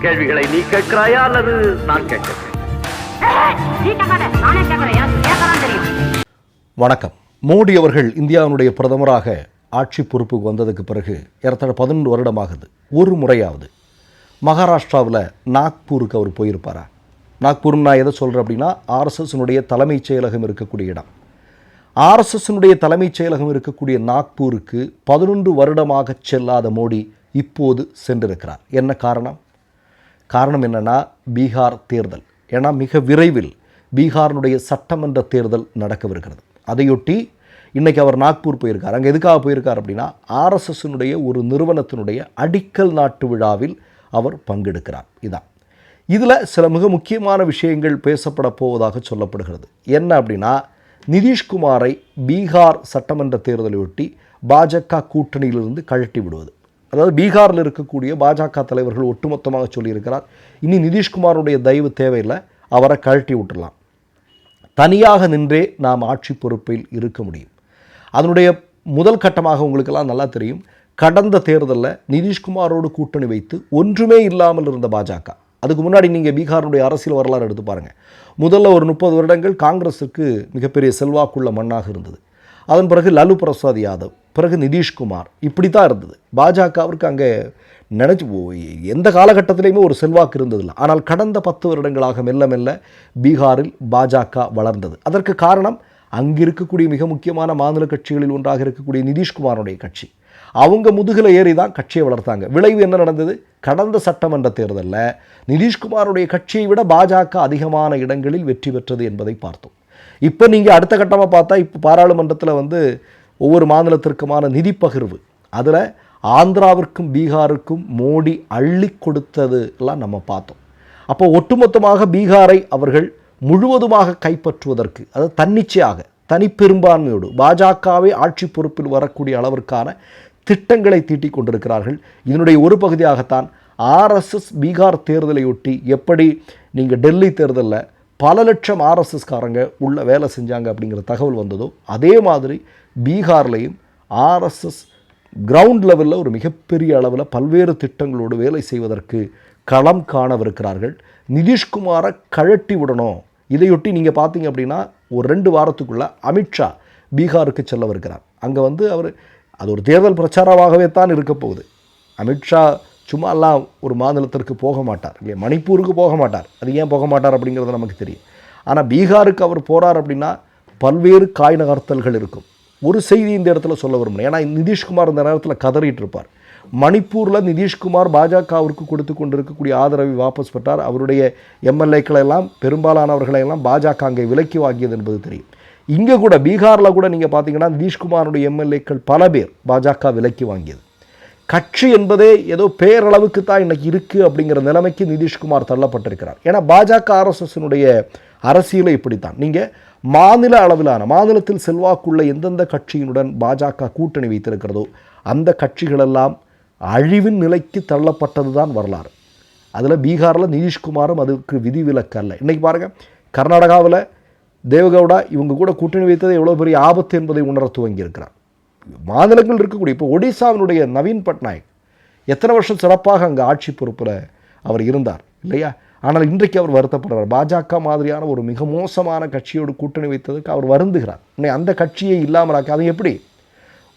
கேள்விகளை நீ கேட்கிறாயா அல்லது நான் கேட்கிறேன்? வணக்கம். மோடி அவர்கள் இந்தியாவினுடைய பிரதமராக ஆட்சி பொறுப்புக்கு வந்ததுக்கு பிறகு ஏறத்தாழ பதினொன்று வருடமாகுது. ஒரு முறையாவது. மகாராஷ்டிராவில் நாக்பூருக்கு அவர் போயிருப்பாரா? நாக்பூர்னு நான் எதை சொல்கிறேன் அப்படின்னா ஆர்எஸ்எஸ்னுடைய தலைமைச் செயலகம் இருக்கக்கூடிய இடம். ஆர்எஸ்எஸ்னுடைய தலைமைச் செயலகம் இருக்கக்கூடிய நாக்பூருக்கு பதினொன்று வருடமாக செல்லாத மோடி இப்போது சென்றிருக்கிறார். என்ன காரணம்? காரணம் என்னென்னா பீகார் தேர்தல். ஏன்னா மிக விரைவில் பீகாரினுடைய சட்டமன்ற தேர்தல் நடக்கவிருக்கிறது. அதையொட்டி இன்றைக்கி அவர் நாக்பூர் போயிருக்கார். அங்கே எதுக்காக போயிருக்கார் அப்படின்னா ஆர்எஸ்எஸ்னுடைய ஒரு நிறுவனத்தினுடைய அடிக்கல் நாட்டு விழாவில் அவர் பங்கெடுக்கிறார். இதான். இதில் சில மிக முக்கியமான விஷயங்கள் பேசப்பட போவதாக சொல்லப்படுகிறது. என்ன அப்படின்னா நிதிஷ்குமாரை பீகார் சட்டமன்ற தேர்தலையொட்டி பாஜக கூட்டணியிலிருந்து கழட்டி விடுவது. அதாவது பீகாரில் இருக்கக்கூடிய பாஜக தலைவர்கள் ஒட்டுமொத்தமாக சொல்லியிருக்கிறார். இனி நிதிஷ்குமாருடைய தயவு தேவையில்லை. அவரை கழட்டி விட்டுடலாம். தனியாக நின்றே நாம் ஆட்சி பொறுப்பில் இருக்க முடியும். அதனுடைய முதல் கட்டமாக உங்களுக்கெல்லாம் நல்லா தெரியும். கடந்த தேர்தலில் நிதிஷ்குமாரோடு கூட்டணி வைத்து ஒன்றுமே இல்லாமல் இருந்த பாஜக. அதுக்கு முன்னாடி நீங்கள் பீகாருடைய அரசியல் வரலாறு எடுத்து பாருங்கள் முதல்ல ஒரு முப்பது வருடங்கள் காங்கிரஸுக்கு மிகப்பெரிய செல்வாக்குள்ள மண்ணாக இருந்தது. அதன் பிறகு லலு பிரசாத் யாதவ் பிறகு நிதிஷ்குமார். இப்படி தான் இருந்தது. பாஜகவிற்கு அங்கே நினச்சி எந்த காலகட்டத்திலையுமே ஒரு செல்வாக்கு இருந்ததில்லை. ஆனால் கடந்த பத்து வருடங்களாக மெல்ல மெல்ல பீகாரில் பாஜக வளர்ந்தது. அதற்கு காரணம் அங்கு இருக்கக்கூடிய மிக முக்கியமான மாநில கட்சிகளில் ஒன்றாக இருக்கக்கூடிய நிதிஷ்குமாருடைய கட்சி. அவங்க முதுகில் ஏறி தான் கட்சியை வளர்த்தாங்க. விளைவு என்ன நடந்தது? கடந்த சட்டமன்ற தேர்தலில் நிதிஷ்குமாருடைய கட்சியை விட பாஜக அதிகமான இடங்களில் வெற்றி பெற்றது என்பதை பார்த்தோம். இப்போ நீங்கள் அடுத்த கட்டமாக பார்த்தா இப்போ பாராளுமன்றத்தில் வந்து ஒவ்வொரு மாநிலத்திற்குமான நிதி பகிர்வு. அதில் ஆந்திராவிற்கும் பீகாருக்கும் மோடி அள்ளி கொடுத்ததுலாம் நம்ம பார்த்தோம். அப்போ ஒட்டுமொத்தமாக பீகாரை அவர்கள் முழுவதுமாக கைப்பற்றுவதற்கு அதாவது தன்னிச்சையாக தனிப்பெரும்பான்மையோடு பாஜகவே ஆட்சி பொறுப்பில் வரக்கூடிய அளவிற்கான திட்டங்களை தீட்டிக் கொண்டிருக்கிறார்கள். இதனுடைய ஒரு பகுதியாகத்தான் ஆர்எஸ்எஸ் பீகார் தேர்தலையொட்டி எப்படி நீங்கள் டெல்லி தேர்தலில் பல லட்சம் ஆர்எஸ்எஸ்காரங்க உள்ள வேலை செஞ்சாங்க அப்படிங்கிற தகவல் வந்ததோ அதே மாதிரி பீகார்லேயும் ஆர்எஸ்எஸ் கிரவுண்ட் லெவலில் ஒரு மிகப்பெரிய அளவில் பல்வேறு திட்டங்களோடு வேலை செய்வதற்கு களம் காணவிருக்கிறார்கள். நிதிஷ்குமாரை கழட்டி விடணும். இதையொட்டி நீங்கள் பார்த்தீங்க அப்படின்னா ஒரு ரெண்டு வாரத்துக்குள்ளே அமித்ஷா பீகாருக்கு செல்லவிருக்கிறார். அங்கே வந்து அவர் அது ஒரு தேர்தல் பிரச்சாரமாகவே தான் இருக்க போகுது. அமித்ஷா சும்மா எல்லாம் ஒரு மாநிலத்திற்கு போக மாட்டார். இல்லையா மணிப்பூருக்கு போக மாட்டார். அது ஏன் போக மாட்டார் அப்படிங்கிறது நமக்கு தெரியும். ஆனால் பீகாருக்கு அவர் போகிறார் அப்படின்னா பல்வேறு காய் நகர்த்தல்கள் இருக்கும். ஒரு செய்தி இந்த இடத்துல சொல்ல விரும்புகிறேன் ஏன்னா நிதிஷ்குமார் இந்த நேரத்தில் கதறிட்டு இருப்பார். மணிப்பூரில் நிதிஷ்குமார் பாஜகவிற்கு கொடுத்து கொண்டிருக்கக்கூடிய ஆதரவை வாபஸ் பெற்றார். அவருடைய எம்எல்ஏக்களெல்லாம் பெரும்பாலானவர்களையெல்லாம் பெரும்பாலானவர்களை எல்லாம் பாஜக அங்கே விலக்கி வாங்கியது என்பது தெரியும். இங்கே கூட பீகாரில் கூட நீங்கள் பார்த்தீங்கன்னா நிதிஷ்குமாருடைய எம்எல்ஏக்கள் பல பேர் பாஜக விலக்கி வாங்கியது. கட்சி என்பதே ஏதோ பேரளவுக்கு தான் இன்னைக்கு இருக்குது அப்படிங்கிற நிலைமைக்கு நிதிஷ்குமார் தள்ளப்பட்டிருக்கிறார். ஏன்னா பாஜக ஆர்எஸ்எஸ்னுடைய அரசியலை இப்படித்தான். நீங்கள் மாநில அளவிலான மாநிலத்தில் செல்வாக்குள்ள எந்தெந்த கட்சியினுடன் பாஜக கூட்டணி வைத்திருக்கிறதோ அந்த கட்சிகளெல்லாம் அழிவின் நிலைக்கு தள்ளப்பட்டது தான் வரலாறு. அதில் பீகாரில் நிதிஷ்குமாரும் அதுக்கு விதிவிலக்கு அல்ல இன்றைக்கி பாருங்கள் கர்நாடகாவில் தேவகவுடா இவங்க கூட கூட்டணி வைத்தது எவ்வளோ பெரிய ஆபத்து என்பதை உணர துவங்கியிருக்கிறார். மாநிலங்கள் இருக்கக்கூடிய இப்போ ஒடிசாவினுடைய நவீன் பட்நாயக் எத்தனை வருஷம் சிறப்பாக அங்கே ஆட்சி பொறுப்பில் அவர் இருந்தார் இல்லையா? ஆனால் இன்றைக்கு அவர் வருத்தப்படுறார். பாஜக மாதிரியான ஒரு மிக மோசமான கட்சியோடு கூட்டணி வைத்ததுக்கு அவர் வருந்துகிறார். இன்னும் அந்த கட்சியை இல்லாமலாக்க அது எப்படி?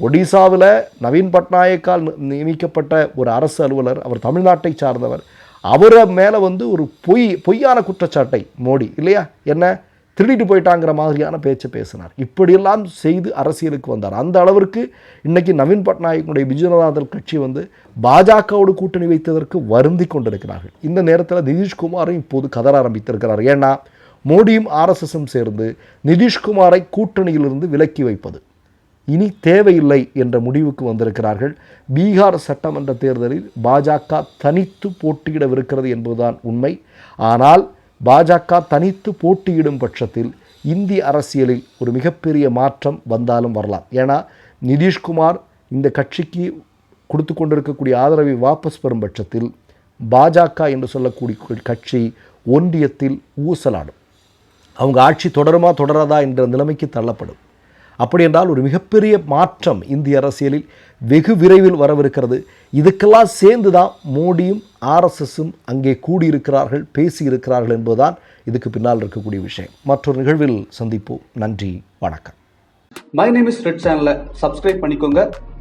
ஒடிசாவில் நவீன் பட்நாயக்கால் நி- நியமிக்கப்பட்ட ஒரு அரசு அலுவலர் அவர் தமிழ்நாட்டை சார்ந்தவர். அவரை மேலே வந்து ஒரு பொய் பொய்யான குற்றச்சாட்டை மோடி இல்லையா? என்ன? திருடிட்டு போயிட்டாங்கிற மாதிரியான பேச்சை பேசினார். இப்படியெல்லாம் செய்து அரசியலுக்கு வந்தார். அந்த அளவிற்கு இன்றைக்கி நவீன் பட்நாயக்கனுடைய பிஜு ஜனதாதள் கட்சி வந்து பாஜகவோடு கூட்டணி வைத்ததற்கு வருந்தி கொண்டிருக்கிறார்கள். இந்த நேரத்தில் நிதிஷ்குமாரும் இப்போது கதற ஆரம்பித்திருக்கிறார். ஏன்னா மோடியும் ஆர்எஸ்எஸும் சேர்ந்து நிதிஷ்குமாரை கூட்டணியிலிருந்து விலக்கி வைப்பது இனி தேவையில்லை என்ற முடிவுக்கு வந்திருக்கிறார்கள். பீகார் சட்டமன்ற தேர்தலில் பாஜக தனித்து போட்டியிடவிருக்கிறது என்பதுதான் உண்மை. ஆனால் பாஜக தனித்து போட்டியிடும் பட்சத்தில் இந்திய அரசியலில் ஒரு மிகப்பெரிய மாற்றம் வந்தாலும் வரலாம். ஏன்னா நிதிஷ்குமார் இந்த கட்சிக்கு கொடுத்து கொண்டிருக்கக்கூடிய ஆதரவை வாபஸ் பெறும் பட்சத்தில் பாஜக என்று சொல்லக்கூடிய கட்சி ஒன்றியத்தில் ஊசலாடும். அவங்க ஆட்சி தொடருமா தொடராதா என்ற நிலைமைக்கு தள்ளப்படும். அப்படி என்றால் ஒரு மிகப்பெரிய மாற்றம் இந்திய அரசியலில் வெகு விரைவில் வரவிருக்கிறது. இதுக்கெல்லாம் சேர்ந்து தான் மோடியும் ஆர்எஸ்எஸும் அங்கே கூடியிருக்கிறார்கள் பேசியிருக்கிறார்கள் என்பதுதான் இதுக்கு பின்னால் இருக்கக்கூடிய விஷயம். மற்றொரு நிகழ்வில் சந்திப்போம். நன்றி வணக்கம். மை நேம் இஸ் ரெட் சேனலை சப்ஸ்கிரைப் பண்ணிக்கோங்க.